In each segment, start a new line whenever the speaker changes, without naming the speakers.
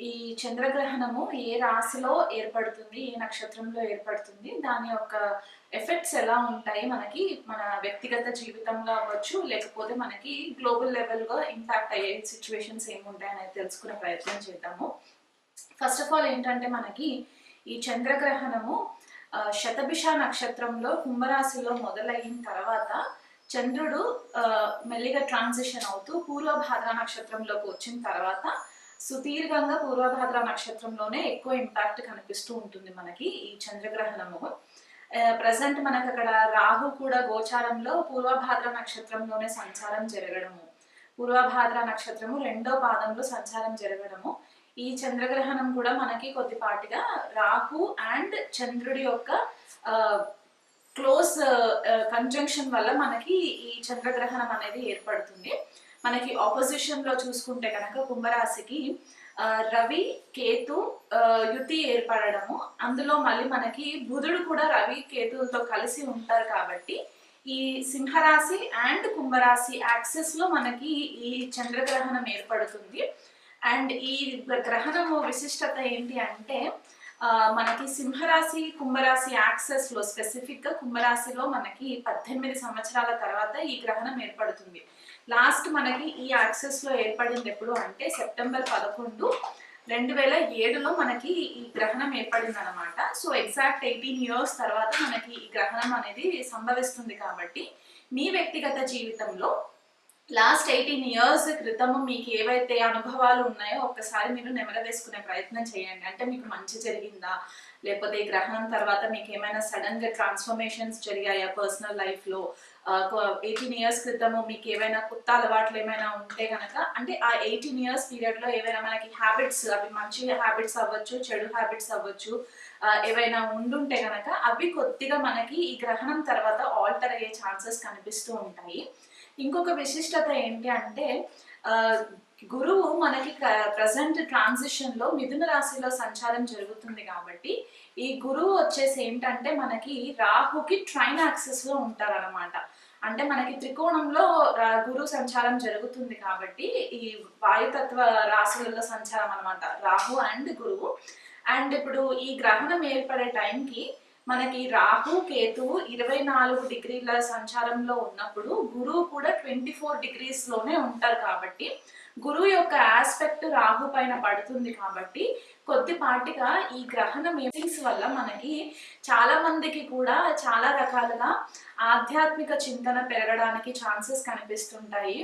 ఈ చంద్రగ్రహణము ఏ రాశిలో ఏర్పడుతుంది ఏ నక్షత్రంలో ఏర్పడుతుంది దాని యొక్క ఎఫెక్ట్స్ ఎలా ఉంటాయి మనకి మన వ్యక్తిగత జీవితంలో అవ్వచ్చు లేకపోతే మనకి గ్లోబల్ లెవెల్గా ఇంపాక్ట్ అయ్యే సిచ్యువేషన్స్ ఏముంటాయి అనేది తెలుసుకునే ప్రయత్నం చేద్దాము. ఫస్ట్ ఆఫ్ ఆల్ ఏంటంటే మనకి ఈ చంద్రగ్రహణము శతభిష నక్షత్రంలో కుంభరాశిలో మొదలైన తర్వాత చంద్రుడు మెల్లిగా ట్రాన్సిషన్ అవుతూ పూర్వభాద్ర నక్షత్రంలోకి వచ్చిన తర్వాత సుదీర్ఘంగా పూర్వభాద్ర నక్షత్రంలోనే ఎక్కువ ఇంపాక్ట్ కనిపిస్తూ ఉంటుంది మనకి ఈ చంద్రగ్రహణము. ప్రజెంట్ మనకు అక్కడ రాహు కూడా గోచారంలో పూర్వభాద్ర నక్షత్రంలోనే సంచారం జరగడము. పూర్వభాద్ర నక్షత్రము రెండో పాదంలో సంచారం జరగడము. ఈ చంద్రగ్రహణం కూడా మనకి కొద్దిపాటిగా రాహు అండ్ చంద్రుడి యొక్క క్లోజ్ కంజంక్షన్ వల్ల మనకి ఈ చంద్రగ్రహణం అనేది ఏర్పడుతుంది. మనకి ఆపోజిషన్లో చూసుకుంటే కనుక కుంభరాశికి రవి కేతు యుతి ఏర్పడడము. అందులో మళ్ళీ మనకి బుధుడు కూడా రవి కేతులతో కలిసి ఉంటారు కాబట్టి ఈ సింహరాశి అండ్ కుంభరాశి యాక్సెస్లో మనకి ఈ చంద్రగ్రహణం ఏర్పడుతుంది. అండ్ ఈ గ్రహణము విశిష్టత ఏంటి అంటే మనకి సింహరాశి కుంభరాశి యాక్సెస్లో స్పెసిఫిక్గా కుంభరాశిలో మనకి పద్దెనిమిది సంవత్సరాల తర్వాత ఈ గ్రహణం ఏర్పడుతుంది. లాస్ట్ మనకి ఈ యాక్సెస్లో ఏర్పడింది ఎప్పుడు అంటే సెప్టెంబర్ పదకొండు రెండు వేల ఏడులో మనకి ఈ గ్రహణం ఏర్పడింది అనమాట సో ఎగ్జాక్ట్ ఎయిటీన్ ఇయర్స్ తర్వాత మనకి ఈ గ్రహణం అనేది సంభవిస్తుంది కాబట్టి మీ వ్యక్తిగత జీవితంలో లాస్ట్ ఎయిటీన్ ఇయర్స్ క్రితము మీకు ఏవైతే అనుభవాలు ఉన్నాయో ఒక్కసారి మీరు నెమల వేసుకునే ప్రయత్నం చేయండి. అంటే మీకు మంచి జరిగిందా? లేకపోతే ఈ గ్రహణం తర్వాత మీకు ఏమైనా సడన్గా ట్రాన్స్ఫర్మేషన్స్ జరిగాయా పర్సనల్ లైఫ్లో? ఎయిటీన్ ఇయర్స్ క్రితము మీకు ఏవైనా కొత్త అలవాట్లు ఏమైనా ఉంటే కనుక అంటే ఆ ఎయిటీన్ ఇయర్స్ పీరియడ్లో ఏవైనా మనకి హ్యాబిట్స్ అవి మంచి హ్యాబిట్స్ అవ్వచ్చు చెడు హ్యాబిట్స్ అవ్వచ్చు ఏవైనా ఉండుంటే కనుక అవి కొద్దిగా మనకి ఈ గ్రహణం తర్వాత ఆల్టర్ అయ్యే ఛాన్సెస్ కనిపిస్తూ ఉంటాయి. ఇంకొక విశిష్టత ఏంటి అంటే గురువు మనకి ప్రజెంట్ ట్రాన్సిషన్లో మిథున రాశిలో సంచారం జరుగుతుంది కాబట్టి ఈ గురువు వచ్చేసి ఏంటంటే మనకి రాహుకి ట్రైన్ యాక్సెస్లో ఉంటారన్నమాట. అంటే మనకి త్రికోణంలో రా- గురు సంచారం జరుగుతుంది కాబట్టి ఈ వాయుతత్వ రాశులలో సంచారం అనమాట రాహు అండ్ గురువు. అండ్ ఇప్పుడు ఈ గ్రహణం ఏర్పడే టైంకి మనకి రాహు కేతువు ఇరవై నాలుగు డిగ్రీల సంచారంలో ఉన్నప్పుడు గురువు కూడా ట్వంటీ ఫోర్ డిగ్రీస్లోనే ఉంటారు కాబట్టి గురువు యొక్క ఆస్పెక్ట్ రాహు పైన పడుతుంది కాబట్టి కొద్దిపాటిగా ఈ గ్రహణ మీటింగ్స్ వల్ల మనకి చాలా మందికి కూడా చాలా రకాలుగా ఆధ్యాత్మిక చింతన పెరగడానికి ఛాన్సెస్ కనిపిస్తుంటాయి.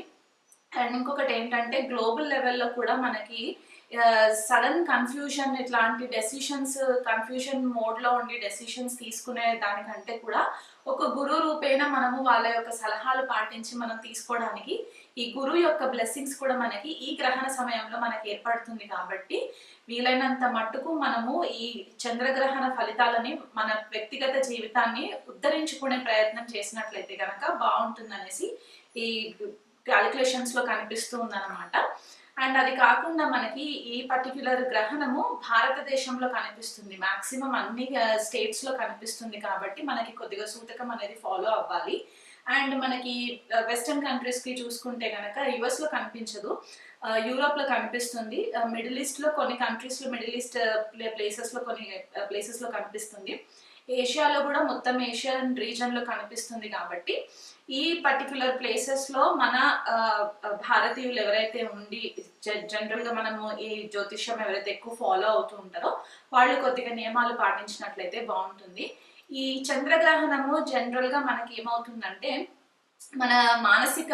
అండ్ ఇంకొకటి ఏంటంటే గ్లోబల్ లెవెల్లో కూడా మనకి సడన్ కన్ఫ్యూజన్ ఇట్లాంటి డెసిషన్స్ కన్ఫ్యూజన్ మోడ్లో ఉండి డెసిషన్స్ తీసుకునే దానికంటే కూడా ఒక గురు రూపేణ మనము వాళ్ళ యొక్క సలహాలు పాటించి మనం తీసుకోవడానికి ఈ గురువు యొక్క బ్లెస్సింగ్స్ కూడా మనకి ఈ గ్రహణ సమయంలో మనకి ఏర్పడుతుంది కాబట్టి వీలైనంత మట్టుకు మనము ఈ చంద్రగ్రహణ ఫలితాలని మన వ్యక్తిగత జీవితాన్ని ఉద్ధరించుకునే ప్రయత్నం చేసినట్లయితే కనుక బాగుంటుందనేసి ఈ క్యాలిక్యులేషన్స్లో కనిపిస్తూ ఉందన్నమాట. అండ్ అది కాకుండా మనకి ఈ పర్టిక్యులర్ గ్రహణము భారతదేశంలో కనిపిస్తుంది. మాక్సిమం అన్ని uh, స్టేట్స్లో కనిపిస్తుంది కాబట్టి మనకి కొద్దిగా సూతకం అనేది ఫాలో అవ్వాలి. అండ్ మనకి వెస్టర్న్ కంట్రీస్కి చూసుకుంటే కనుక యుఎస్లో కనిపించదు. యూరోప్లో కనిపిస్తుంది. మిడిల్ ఈస్ట్లో కొన్ని కంట్రీస్లో మిడిల్ ఈస్ట్ ప్లేసెస్లో కొన్ని ప్లేసెస్లో కనిపిస్తుంది. ఏషియాలో కూడా మొత్తం ఏషియన్ రీజన్లో కనిపిస్తుంది కాబట్టి ఈ పర్టికులర్ ప్లేసెస్లో మన భారతీయులు ఎవరైతే ఉండి జనరల్గా మనము ఈ జ్యోతిష్యం ఎవరైతే ఎక్కువ ఫాలో అవుతూ ఉంటారో వాళ్ళు కొద్దిగా నియమాలు పాటించినట్లయితే బాగుంటుంది. ఈ చంద్రగ్రహణము జనరల్గా మనకి ఏమవుతుందంటే మన మానసిక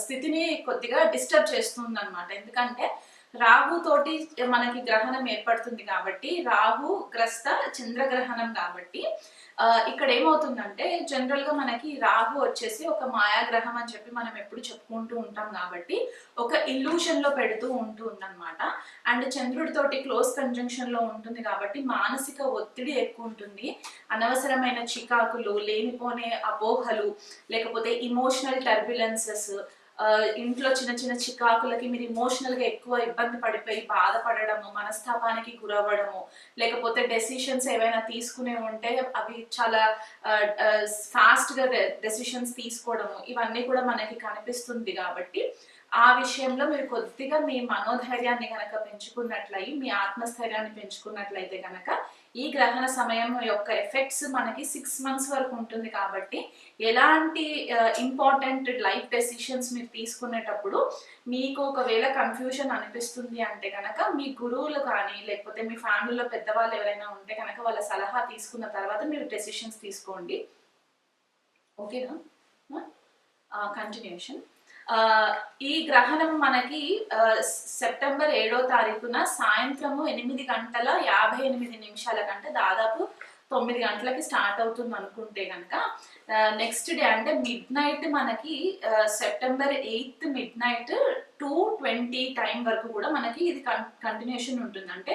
స్థితిని కొద్దిగా డిస్టర్బ్ చేస్తుంది అనమాట ఎందుకంటే రాహు తోటి మనకి గ్రహణం ఏర్పడుతుంది కాబట్టి రాహు గ్రస్త చంద్రగ్రహణం కాబట్టి ఇక్కడ ఏమవుతుందంటే జనరల్గా మనకి రాహు వచ్చేసి ఒక మాయాగ్రహం అని చెప్పి మనం ఎప్పుడు చెప్పుకుంటూ ఉంటాం కాబట్టి ఒక ఇల్యూషన్లో పెడుతూ ఉంటుంది అనమాట అండ్ చంద్రుడితోటి క్లోజ్ కంజంక్షన్లో ఉంటుంది కాబట్టి మానసిక ఒత్తిడి ఎక్కువ ఉంటుంది. అనవసరమైన చికాకులు లేనిపోనే అపోహలు లేకపోతే ఇమోషనల్ టర్బ్యులెన్సెస్ ఇంట్లో చిన్న చిన్న చికాకులకి మీరు ఇమోషనల్గా ఎక్కువ ఇబ్బంది పడిపోయి బాధపడడము మనస్తాపానికి గురవ్వడము లేకపోతే డెసిషన్స్ ఏవైనా తీసుకునే ఉంటే అవి చాలా ఫాస్ట్గా డెసిషన్స్ తీసుకోవడము ఇవన్నీ కూడా మనకి కనిపిస్తుంది కాబట్టి ఆ విషయంలో మీరు కొద్దిగా మీ మనోధైర్యాన్ని కనుక పెంచుకున్నట్లయి మీ ఆత్మస్థైర్యాన్ని పెంచుకున్నట్లయితే కనుక ఈ గ్రహణ సమయం యొక్క ఎఫెక్ట్స్ మనకి సిక్స్ మంత్స్ వరకు ఉంటుంది కాబట్టి ఎలాంటి ఇంపార్టెంట్ లైఫ్ డెసిషన్స్ మీరు తీసుకునేటప్పుడు మీకు ఒకవేళ కన్ఫ్యూజన్ అనిపిస్తుంది అంటే కనుక మీ గురువులు కానీ లేకపోతే మీ ఫ్యామిలీలో పెద్దవాళ్ళు ఎవరైనా ఉంటే కనుక వాళ్ళ సలహా తీసుకున్న తర్వాత మీరు డెసిషన్స్ తీసుకోండి. ఓకేనా కంటిన్యూషన్ ఈ గ్రహణం మనకి సెప్టెంబర్ ఏడో తారీఖున సాయంత్రము ఎనిమిది గంటల యాభై ఎనిమిది నిమిషాల కంటే దాదాపు తొమ్మిది గంటలకి స్టార్ట్ అవుతుంది అనుకుంటే కనుక నెక్స్ట్ డే అంటే మిడ్ నైట్ మనకి September eighth midnight two twenty time వరకు కూడా మనకి ఇది కంటిన్యూషన్ ఉంటుంది. అంటే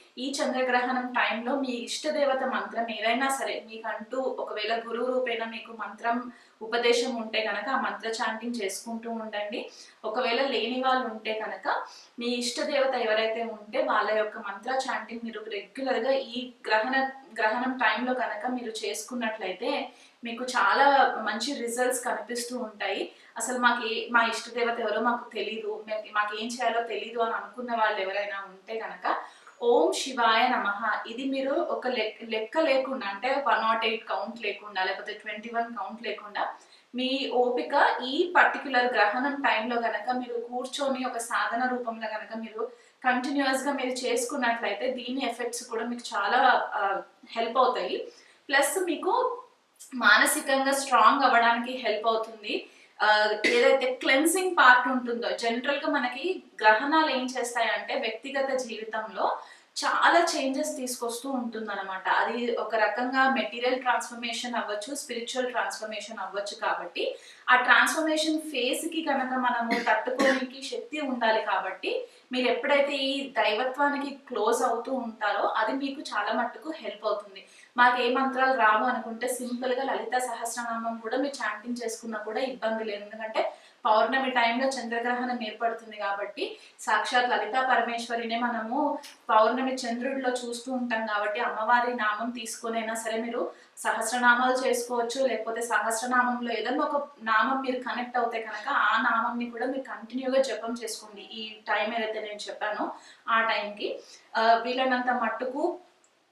ఈ చంద్రగ్రహణం టైంలో మీ ఇష్టదేవత మంత్రం ఏదైనా సరే మీకంటూ ఒకవేళ గురువు రూపేణ మీకు మంత్రం ఉపదేశం ఉంటే కనుక ఆ మంత్ర చాంటింగ్ చేసుకుంటూ ఉండండి. ఒకవేళ లేని వాళ్ళు ఉంటే కనుక మీ ఇష్టదేవత ఎవరైతే ఉంటే వాళ్ళ యొక్క మంత్ర చాంటింగ్ మీరు రెగ్యులర్గా ఈ గ్రహణ గ్రహణం టైంలో కనుక మీరు చేసుకున్నట్లయితే మీకు చాలా మంచి రిజల్ట్స్ కనిపిస్తూ ఉంటాయి. అసలు మాకు ఏ మా ఇష్టదేవత ఎవరో మాకు తెలీదు. మాకు ఏం చేయాలో తెలీదు అని అనుకున్న వాళ్ళు ఎవరైనా ఉంటే కనుక ఓం శివాయ నమ. ఇది మీరు ఒక లెక్క లెక్క లేకుండా అంటే వన్ నాట్ ఎయిట్ కౌంట్ లేకుండా లేకపోతే ట్వంటీ వన్ కౌంట్ లేకుండా మీ ఓపిక ఈ పర్టికులర్ గ్రహణం టైంలో గనక మీరు కూర్చొని ఒక సాధన రూపంలో గనక మీరు కంటిన్యూస్గా మీరు చేసుకున్నట్లయితే దీని ఎఫెక్ట్స్ కూడా మీకు చాలా హెల్ప్ అవుతాయి. ప్లస్ మీకు మానసికంగా స్ట్రాంగ్ అవ్వడానికి హెల్ప్ అవుతుంది. ఏదైతే క్లెన్సింగ్ పార్ట్ ఉంటుందో జనరల్గా మనకి గ్రహణాలు ఏం చేస్తాయంటే వ్యక్తిగత జీవితంలో చాలా చేంజెస్ తీసుకొస్తూ ఉంటుందన్నమాట. అది ఒక రకంగా మెటీరియల్ ట్రాన్స్ఫర్మేషన్ అవ్వచ్చు స్పిరిచువల్ ట్రాన్స్ఫర్మేషన్ అవ్వచ్చు కాబట్టి ఆ ట్రాన్స్ఫర్మేషన్ ఫేజ్కి కనుక మనము తట్టుకోనికి శక్తి ఉండాలి కాబట్టి మీరు ఎప్పుడైతే ఈ దైవత్వానికి క్లోజ్ అవుతూ ఉంటారో అది మీకు చాలా మట్టుకు హెల్ప్ అవుతుంది. మాకు ఏ మంత్రాలు రావు అనుకుంటే సింపుల్గా లలిత సహస్రనామం కూడా మీరు చాంటింగ్ చేసుకున్నా కూడా ఇబ్బంది లేదు. ఎందుకంటే పౌర్ణమి టైంలో చంద్రగ్రహణం ఏర్పడుతుంది కాబట్టి సాక్షాత్ లలితా పరమేశ్వరినే మనము పౌర్ణమి చంద్రుడిలో చూస్తూ ఉంటాం కాబట్టి అమ్మవారి నామం తీసుకునైనా సరే మీరు సహస్రనామాలు చేసుకోవచ్చు లేకపోతే సహస్రనామంలో ఏదన్నా ఒక నామం మీరు కనెక్ట్ అవుతే కనుక ఆ నామంని కూడా మీరు కంటిన్యూగా జపం చేసుకోండి. ఈ టైం ఏదైతే నేను చెప్పానో ఆ టైంకి వీలైనంత మట్టుకు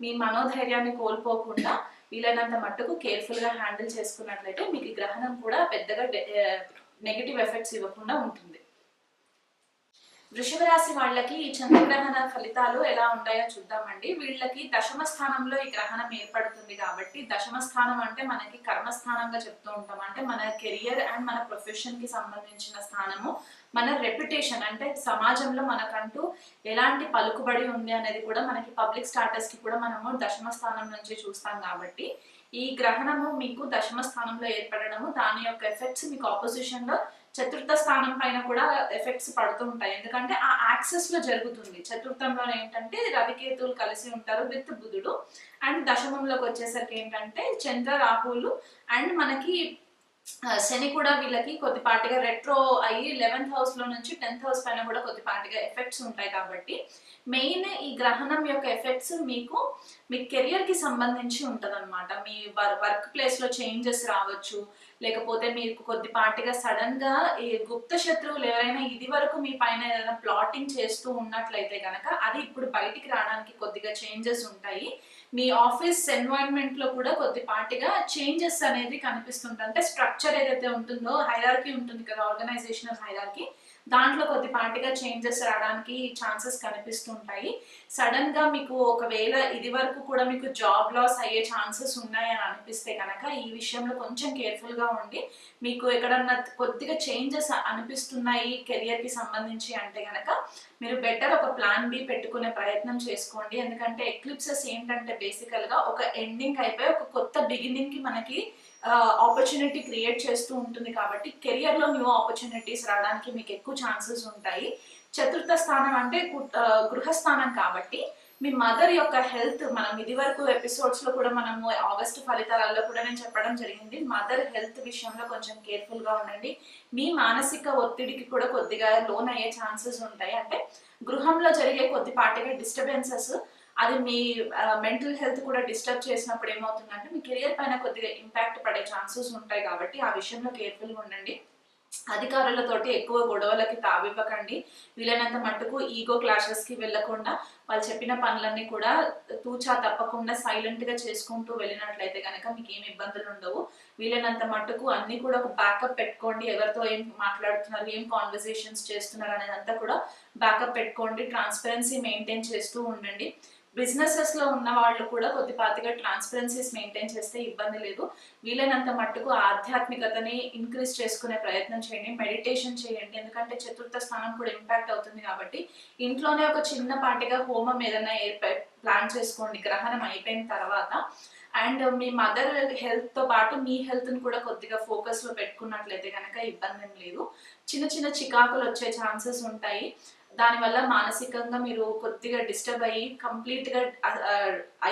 మీ మనోధైర్యాన్ని కోల్పోకుండా వీలైనంత మట్టుకు కేర్ఫుల్గా హ్యాండిల్ చేసుకున్నట్లయితే మీకు గ్రహణం కూడా పెద్దగా నెగిటివ్ ఎఫెక్ట్స్ ఇవ్వకుండా ఉంటుంది. వృషభ రాశి వాళ్ళకి ఈ చంద్రగ్రహణ ఫలితాలు ఎలా ఉంటాయో చూద్దామండి. వీళ్ళకి దశమ స్థానంలో ఈ గ్రహణం ఏర్పడుతుంది కాబట్టి దశమ స్థానం అంటే మనకి కర్మస్థానంగా చెప్తూ ఉంటాం. అంటే మన కెరియర్ అండ్ మన ప్రొఫెషన్కి సంబంధించిన స్థానము. మన రెప్యుటేషన్ అంటే సమాజంలో మనకంటూ ఎలాంటి పలుకుబడి ఉంది అనేది కూడా మనకి పబ్లిక్ స్టాటస్కి కూడా మనము దశమ స్థానం నుంచి చూస్తాం కాబట్టి ఈ గ్రహణము మీకు దశమ స్థానంలో ఏర్పడడము దాని యొక్క ఎఫెక్ట్స్ మీకు ఆపోజిషన్లో చతుర్థ స్థానం పైన కూడా ఎఫెక్ట్స్ పడుతూ ఉంటాయి. ఎందుకంటే ఆ యాక్సెస్లో జరుగుతుంది. చతుర్థంలో ఏంటంటే రవికేతువులు కలిసి ఉంటారు విత్ బుధుడు. అండ్ దశమంలోకి వచ్చేసరికి ఏంటంటే చంద్ర రాహువులు అండ్ మనకి శని కూడా వీళ్ళకి కొద్దిపాటిగా రెట్రో అయ్యి లెవెన్త్ హౌస్లో నుంచి టెన్త్ హౌస్ పైన కూడా కొద్దిపాటిగా ఎఫెక్ట్స్ ఉంటాయి కాబట్టి మెయిన్ ఈ గ్రహణం యొక్క ఎఫెక్ట్స్ మీకు మీ కెరియర్కి సంబంధించి ఉంటుందన్నమాట. మీ వర్క్ ప్లేస్లో చేంజెస్ రావచ్చు లేకపోతే మీకు కొద్దిపాటిగా సడన్గా ఈ గుప్త శత్రువులు ఎవరైనా ఇది వరకు మీ పైన ఏదైనా ప్లాటింగ్ చేస్తూ ఉన్నట్లయితే కనుక అది ఇప్పుడు బయటికి రావడానికి కొద్దిగా చేంజెస్ ఉంటాయి. మీ ఆఫీస్ ఎన్వైరన్మెంట్లో కూడా కొద్దిపాటిగా చేంజెస్ అనేది కనిపిస్తుంది అంటే స్ట్రక్చర్ ఏదైతే ఉంటుందో హైరార్కీ ఉంటుంది కదా ఆర్గనైజేషనల్ హైరార్కీ దాంట్లో కొద్దిపాటిగా చేంజెస్ రావడానికి ఛాన్సెస్ కనిపిస్తుంటాయి. సడన్గా మీకు ఒకవేళ ఇది వరకు కూడా మీకు జాబ్ లాస్ అయ్యే ఛాన్సెస్ ఉన్నాయని అనిపిస్తే కనుక ఈ విషయంలో కొంచెం కేర్ఫుల్గా ఉండి మీకు ఎక్కడన్నా కొద్దిగా చేంజెస్ అనిపిస్తున్నాయి కెరియర్కి సంబంధించి అంటే కనుక మీరు బెటర్ ఒక ప్లాన్ బి పెట్టుకునే ప్రయత్నం చేసుకోండి. ఎందుకంటే ఎక్లిప్సెస్ ఏంటంటే బేసికల్గా ఒక ఎండింగ్ అయిపోయి ఒక కొత్త బిగినింగ్కి మనకి ఆపర్చునిటీ క్రియేట్ చేస్తూ ఉంటుంది కాబట్టి కెరియర్లో న్యూ ఆపర్చునిటీస్ రావడానికి మీకు ఎక్కువ ఛాన్సెస్ ఉంటాయి. చతుర్థ స్థానం అంటే గృహస్థానం కాబట్టి మీ మదర్ యొక్క హెల్త్ మనం ఇది వరకు ఎపిసోడ్స్లో కూడా మనము ఆగస్టు ఫలితాలలో కూడా నేను చెప్పడం జరిగింది. మదర్ హెల్త్ విషయంలో కొంచెం కేర్ఫుల్గా ఉండండి. మీ మానసిక ఒత్తిడికి కూడా కొద్దిగా లోన్ అయ్యే ఛాన్సెస్ ఉంటాయి. అంటే గృహంలో జరిగే కొద్దిపాటిగా డిస్టర్బెన్సెస్ అది మీ మెంటల్ హెల్త్ కూడా డిస్టర్బ్ చేసినప్పుడు ఏమవుతుందంటే మీ కెరియర్ పైన కొద్దిగా ఇంపాక్ట్ పడే ఛాన్సెస్ ఉంటాయి కాబట్టి ఆ విషయంలో కేర్ఫుల్గా ఉండండి. అధికారులతోటి ఎక్కువ గొడవలకి తావివ్వకండి. వీలైనంత మట్టుకు ఈగో క్లాషెస్కి వెళ్ళకుండా వాళ్ళు చెప్పిన పనులన్నీ కూడా తూచా తప్పకుండా సైలెంట్గా చేసుకుంటూ వెళ్ళినట్లయితే కనుక మీకు ఏమి ఇబ్బందులు ఉండవు. వీలైనంత మట్టుకు అన్నీ కూడా ఒక బ్యాకప్ పెట్టుకోండి. ఎవరితో ఏం మాట్లాడుతున్నారు ఏం కాన్వర్సేషన్స్ చేస్తున్నారు అనేదంతా కూడా బ్యాకప్ పెట్టుకోండి. ట్రాన్స్పరెన్సీ మెయింటైన్ చేస్తూ ఉండండి. బిజినెసెస్లో ఉన్న వాళ్ళు కూడా కొద్దిపాతిగా ట్రాన్స్పరెన్సీస్ మెయింటైన్ చేస్తే ఇబ్బంది లేదు. వీలైనంత మట్టుకు ఆధ్యాత్మికతని ఇంక్రీజ్ చేసుకునే ప్రయత్నం చేయండి. మెడిటేషన్ చేయండి. ఎందుకంటే చతుర్థ స్థానం కూడా ఇంపాక్ట్ అవుతుంది కాబట్టి ఇంట్లోనే ఒక చిన్నపాటిగా హోమం ఏదైనా ఏర్ప ప్లాన్ చేసుకోండి. గ్రహణం అయిపోయిన తర్వాత. అండ్ మీ మదర్ హెల్త్తో పాటు మీ హెల్త్ని కూడా కొద్దిగా ఫోకస్లో పెట్టుకున్నట్లయితే కనుక ఇబ్బంది ఏం లేదు. చిన్న చిన్న చికాకులు వచ్చే ఛాన్సెస్ ఉంటాయి. దానివల్ల మానసికంగా మీరు కొద్దిగా డిస్టర్బ్ అయ్యి కంప్లీట్గా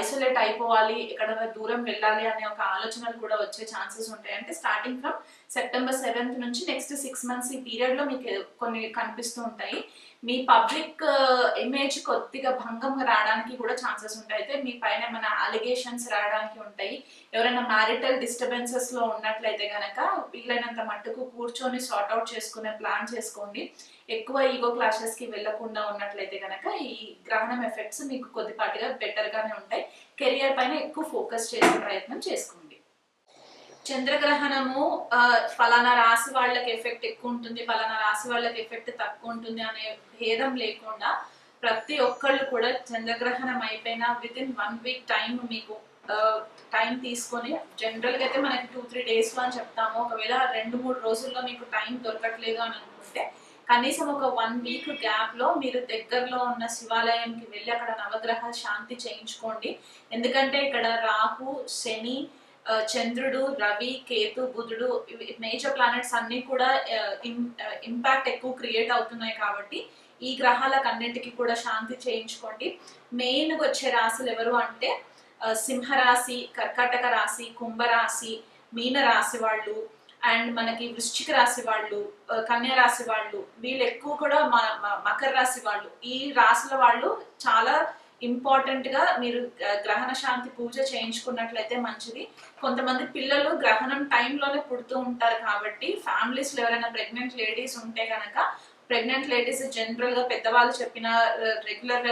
ఐసోలేట్ అయిపోవాలి ఎక్కడైనా దూరం వెళ్ళాలి అనే ఒక ఆలోచనలు కూడా వచ్చే ఛాన్సెస్ ఉంటాయి. అంటే స్టార్టింగ్ ఫ్రమ్ సెప్టెంబర్ సెవెంత్ నుంచి నెక్స్ట్ సిక్స్ మంత్స్ ఈ పీరియడ్లో మీకు కొన్ని కనిపిస్తూ ఉంటాయి. మీ పబ్లిక్ ఇమేజ్ కొద్దిగా భంగం రావడానికి కూడా ఛాన్సెస్ ఉంటాయి. అయితే మీ పైన ఏమైనా అలిగేషన్స్ రావడానికి ఉంటాయి. ఎవరైనా మ్యారిటల్ డిస్టర్బెన్సెస్లో ఉన్నట్లయితే కనుక వీలైనంత మట్టుకు కూర్చొని సార్ట్ అవుట్ చేసుకునే ప్లాన్ చేసుకోండి. ఎక్కువ ఈగో క్లాషెస్కి వెళ్ళకుండా ఉన్నట్లయితే కనుక ఈ గ్రహణం ఎఫెక్ట్స్ మీకు కొద్దిపాటిగా బెటర్ గానే ఉంటాయి. కెరియర్ పైన ఎక్కువ ఫోకస్ చేసే ప్రయత్నం చేసుకోండి. చంద్రగ్రహణము ఫలానా రాశి వాళ్ళకి ఎఫెక్ట్ ఎక్కువ ఉంటుంది ఫలానా రాశి వాళ్ళకి ఎఫెక్ట్ తక్కువ ఉంటుంది అనే భేదం లేకుండా ప్రతి ఒక్కళ్ళు కూడా చంద్రగ్రహణం అయిపోయిన within one week time మీకు టైం తీసుకొని జనరల్గా అయితే మనకి టూ త్రీ డేస్లో అని చెప్తాము. ఒకవేళ రెండు మూడు రోజుల్లో మీకు టైం దొరకట్లేదు అని అనుకుంటే కనీసం ఒక వన్ వీక్ గ్యాప్లో మీరు దగ్గరలో ఉన్న శివాలయంకి వెళ్ళి అక్కడ నవగ్రహ శాంతి చేయించుకోండి. ఎందుకంటే ఇక్కడ రాహు శని చంద్రుడు రవి కేతు బుధుడు మేజర్ ప్లానెట్స్ అన్ని కూడా ఇంపాక్ట్ ఎక్కువ క్రియేట్ అవుతున్నాయి కాబట్టి ఈ గ్రహాలకు అన్నిటికీ కూడా శాంతి చేయించుకోండి. మెయిన్ వచ్చే రాశులు ఎవరు అంటే సింహరాశి కర్కాటక రాశి కుంభరాశి మీన రాశి వాళ్ళు అండ్ మనకి వృశ్చిక రాశి వాళ్ళు కన్యా రాశి వాళ్ళు వీళ్ళు ఎక్కువ కూడా మ- మకర రాశి వాళ్ళు. ఈ రాశుల వాళ్ళు చాలా ఇంపార్టెంట్గా మీరు గ్రహణ శాంతి పూజ చేయించుకున్నట్లయితే మంచిది. కొంతమంది పిల్లలు గ్రహణం టైంలోనే పుడుతూ ఉంటారు కాబట్టి ఫ్యామిలీస్లో ఎవరైనా ప్రెగ్నెంట్ లేడీస్ ఉంటే కనుక ప్రెగ్నెంట్ లేడీస్ జనరల్గా పెద్దవాళ్ళు చెప్పిన రెగ్యులర్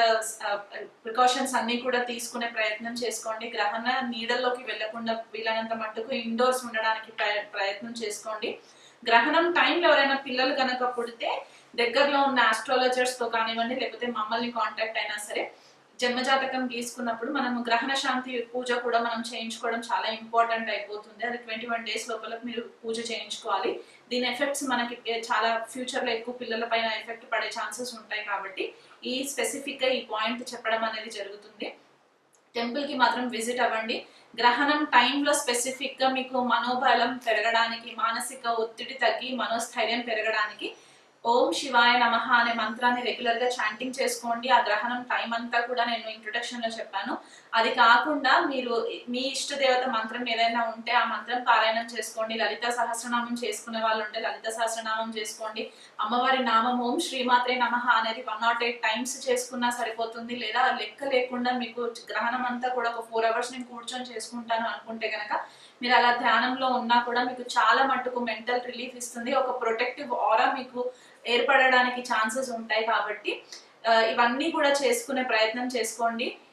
ప్రికాషన్స్ అన్ని కూడా తీసుకునే ప్రయత్నం చేసుకోండి. గ్రహణ నీడల్లోకి వెళ్ళకుండా వీలైనంత మట్టుకు ఇండోర్స్ ఉండడానికి ప్రయ- ప్రయత్నం చేసుకోండి. గ్రహణం టైంలో ఎవరైనా పిల్లలు కనుక పుడితే దగ్గరలో ఉన్న ఆస్ట్రాలజర్స్తో కానివ్వండి లేకపోతే మమ్మల్ని కాంటాక్ట్ అయినా సరే జన్మజాతకం గీసుకున్నప్పుడు మనం గ్రహణ శాంతి పూజ కూడా మనం చేయించుకోవడం చాలా ఇంపార్టెంట్ అయిపోతుంది. అది ట్వంటీ వన్ డేస్ లోపల మీరు పూజ చేయించుకోవాలి. దీని ఎఫెక్ట్స్ మనకి చాలా ఫ్యూచర్లో ఎక్కువ పిల్లల పైన ఎఫెక్ట్ పడే ఛాన్సెస్ ఉంటాయి కాబట్టి ఈ స్పెసిఫిక్గా ఈ పాయింట్ చెప్పడం అనేది జరుగుతుంది. టెంపుల్కి మాత్రం విజిట్ అవ్వండి. గ్రహణం టైంలో స్పెసిఫిక్గా మీకు మనోబలం పెరగడానికి మానసిక ఒత్తిడి తగ్గి మనోస్థైర్యం పెరగడానికి ఓం శివాయ నమః అనే మంత్రాన్ని రెగ్యులర్గా చాంటింగ్ చేసుకోండి. ఆ గ్రహణం టైం అంతా కూడా నేను ఇంట్రొడక్షన్లో చెప్పాను. అది కాకుండా మీరు మీ ఇష్ట దేవత మంత్రం ఏదైనా ఉంటే ఆ మంత్రం పారాయణం చేసుకోండి. లలిత సహస్రనామం చేసుకునే వాళ్ళు ఉంటే లలిత సహస్రనామం చేసుకోండి. అమ్మవారి నామం ఓం శ్రీమాత్రే నమః అనేది వన్ నాట్ ఎయిట్ టైమ్స్ చేసుకున్నా సరిపోతుంది. లేదా లెక్క లేకుండా మీకు గ్రహణం అంతా కూడా ఒక ఫోర్ అవర్స్ నేను కూర్చొని చేసుకుంటాను అనుకుంటే కనుక మీరు అలా ధ్యానంలో ఉన్నా కూడా మీకు చాలా మటుకు మెంటల్ రిలీఫ్ ఇస్తుంది. ఒక ప్రొటెక్టివ్ ఆరా మీకు ఏర్పడడానికి ఛాన్సెస్ ఉంటాయి కాబట్టి ఇవన్నీ కూడా చేసుకునే ప్రయత్నం చేసుకోండి.